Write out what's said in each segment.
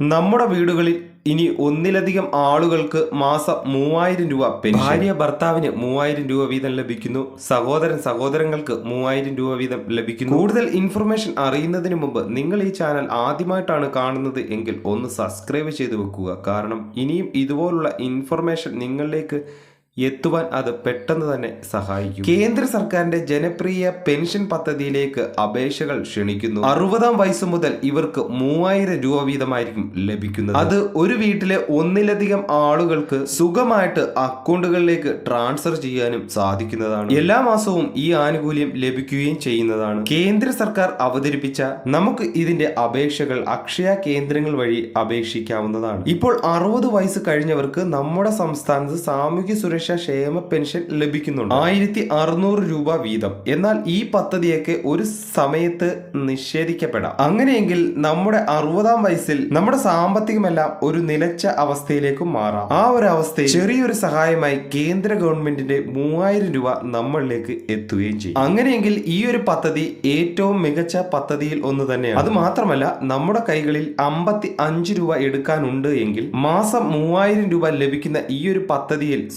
നമ്മുടെ വീടുകളിൽ ഇനി ഒന്നിലധികം ആളുകൾക്ക് മാസം മൂവായിരം രൂപ പെൻഷൻ ഭാര്യ ഭർത്താവിന് മൂവായിരം രൂപ വീതം ലഭിക്കുന്നു. സഹോദരൻ സഹോദരങ്ങൾക്ക് മൂവായിരം രൂപ വീതം ലഭിക്കുന്നു. കൂടുതൽ ഇൻഫർമേഷൻ അറിയുന്നതിന് മുമ്പ് നിങ്ങൾ ഈ ചാനൽ ആദ്യമായിട്ടാണ് കാണുന്നത് എങ്കിൽ ഒന്ന് സബ്സ്ക്രൈബ് ചെയ്ത് വെക്കുക. കാരണം ഇനിയും ഇതുപോലുള്ള ഇൻഫർമേഷൻ നിങ്ങളിലേക്ക് എത്തുവാൻ അത് പെട്ടെന്ന് തന്നെ സഹായിക്കും. കേന്ദ്ര സർക്കാരിന്റെ ജനപ്രിയ പെൻഷൻ പദ്ധതിയിലേക്ക് അപേക്ഷകൾ ക്ഷണിക്കുന്നു. അറുപതാം വയസ്സ് മുതൽ ഇവർക്ക് മൂവായിരം രൂപ വീതമായിരിക്കും ലഭിക്കുന്നത്. അത് ഒരു വീട്ടിലെ ഒന്നിലധികം ആളുകൾക്ക് സുഖമായിട്ട് അക്കൗണ്ടുകളിലേക്ക് ട്രാൻസ്ഫർ ചെയ്യാനും സാധിക്കുന്നതാണ്. എല്ലാ മാസവും ഈ ആനുകൂല്യം ലഭിക്കുകയും ചെയ്യുന്നതാണ്. കേന്ദ്ര സർക്കാർ അവതരിപ്പിച്ച നമുക്ക് ഇതിന്റെ അപേക്ഷകൾ അക്ഷയ കേന്ദ്രങ്ങൾ വഴി അപേക്ഷിക്കാവുന്നതാണ്. ഇപ്പോൾ അറുപത് വയസ്സ് കഴിഞ്ഞവർക്ക് നമ്മുടെ സംസ്ഥാനത്ത് സാമൂഹ്യ സുരക്ഷാ ക്ഷേമ പെൻഷൻ ലഭിക്കുന്നുണ്ട്. ആയിരത്തി അറുന്നൂറ് രൂപ വീതം. എന്നാൽ ഈ പദ്ധതിയൊക്കെ ഒരു സമയത്ത് നിഷേധിക്കപ്പെടാം. അങ്ങനെയെങ്കിൽ നമ്മുടെ അറുപതാം വയസ്സിൽ നമ്മുടെ സാമ്പത്തികമെല്ലാം ഒരു നിലച്ച അവസ്ഥയിലേക്ക് മാറാം. ആ ഒരു അവസ്ഥയിൽ ചെറിയൊരു സഹായമായി കേന്ദ്ര ഗവൺമെന്റിന്റെ മൂവായിരം രൂപ നമ്മളിലേക്ക് എത്തുകയും ചെയ്യും. അങ്ങനെയെങ്കിൽ ഈ ഒരു പദ്ധതി ഏറ്റവും മികച്ച പദ്ധതിയിൽ ഒന്ന് തന്നെയാണ്. അത് മാത്രമല്ല നമ്മുടെ കൈകളിൽ അമ്പത്തി അഞ്ച് രൂപ എടുക്കാനുണ്ട് എങ്കിൽ മാസം മൂവായിരം രൂപ ലഭിക്കുന്ന ഈ ഒരു പദ്ധതിയിൽ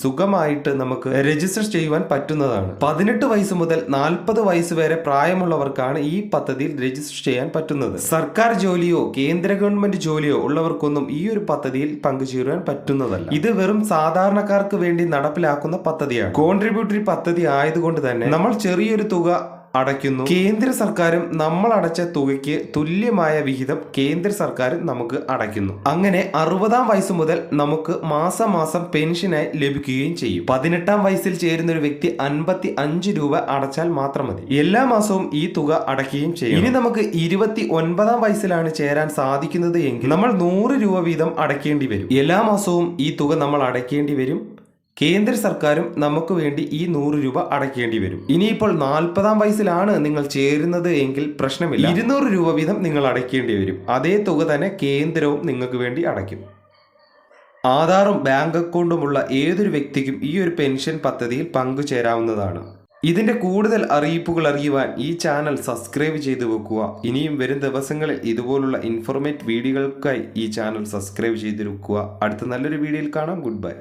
സുഖമായിട്ട് നമുക്ക് രജിസ്റ്റർ ചെയ്യുവാൻ പറ്റുന്നതാണ്. പതിനെട്ട് വയസ്സ് മുതൽ നാൽപ്പത് വയസ്സ് വരെ പ്രായമുള്ളവർക്കാണ് ഈ പദ്ധതിയിൽ രജിസ്റ്റർ ചെയ്യാൻ പറ്റുന്നത്. സർക്കാർ ജോലിയോ കേന്ദ്ര ഗവൺമെന്റ് ജോലിയോ ഉള്ളവർക്കൊന്നും ഈ ഒരു പദ്ധതിയിൽ പങ്കുചേരുവാൻ പറ്റുന്നതല്ല. ഇത് വെറും സാധാരണക്കാർക്ക് വേണ്ടി നടപ്പിലാക്കുന്ന പദ്ധതിയാണ്. കോൺട്രിബ്യൂട്ടറി പദ്ധതി ആയതുകൊണ്ട് തന്നെ നമ്മൾ ചെറിയൊരു തുക അടയ്ക്കുന്നു. കേന്ദ്ര സർക്കാരും നമ്മൾ അടച്ച തുകയ്ക്ക് തുല്യമായ വിഹിതം കേന്ദ്ര സർക്കാരും നമുക്ക് അടയ്ക്കുന്നു. അങ്ങനെ അറുപതാം വയസ്സ് മുതൽ നമുക്ക് മാസം മാസം പെൻഷനായി ലഭിക്കുകയും ചെയ്യും. പതിനെട്ടാം വയസ്സിൽ ചേരുന്ന ഒരു വ്യക്തി അൻപത്തി അഞ്ച് രൂപ അടച്ചാൽ മാത്രം മതി. എല്ലാ മാസവും ഈ തുക അടയ്ക്കുകയും ചെയ്യും ഇനി നമുക്ക് ഇരുപത്തി ഒൻപതാം വയസ്സിലാണ് ചേരാൻ സാധിക്കുന്നത് എങ്കിൽ നമ്മൾ നൂറ് രൂപ വീതം അടയ്ക്കേണ്ടി വരും. എല്ലാ മാസവും ഈ തുക നമ്മൾ അടയ്ക്കേണ്ടി വരും. കേന്ദ്ര സർക്കാരും നമുക്ക് വേണ്ടി ഈ നൂറ് രൂപ അടയ്ക്കേണ്ടി വരും. ഇനിയിപ്പോൾ നാൽപ്പതാം വയസ്സിലാണ് നിങ്ങൾ ചേരുന്നത് എങ്കിൽ പ്രശ്നമില്ല. ഇരുന്നൂറ് രൂപ വീതം നിങ്ങൾ അടയ്ക്കേണ്ടി വരും. അതേ തുക തന്നെ കേന്ദ്രവും നിങ്ങൾക്ക് വേണ്ടി അടയ്ക്കും. ആധാറും ബാങ്ക് അക്കൗണ്ടുമുള്ള ഏതൊരു വ്യക്തിക്കും ഈ ഒരു പെൻഷൻ പദ്ധതിയിൽ പങ്കുചേരാവുന്നതാണ്. ഇതിന്റെ കൂടുതൽ അറിയിപ്പുകൾ അറിയുവാൻ ഈ ചാനൽ സബ്സ്ക്രൈബ് ചെയ്തു വെക്കുക. ഇനിയും വരും ദിവസങ്ങളിൽ ഇതുപോലുള്ള ഇൻഫോർമേറ്റ് വീഡിയോകൾക്കായി ഈ ചാനൽ സബ്സ്ക്രൈബ് ചെയ്തു വെക്കുക. അടുത്ത നല്ലൊരു വീഡിയോയിൽ കാണാം. Good bye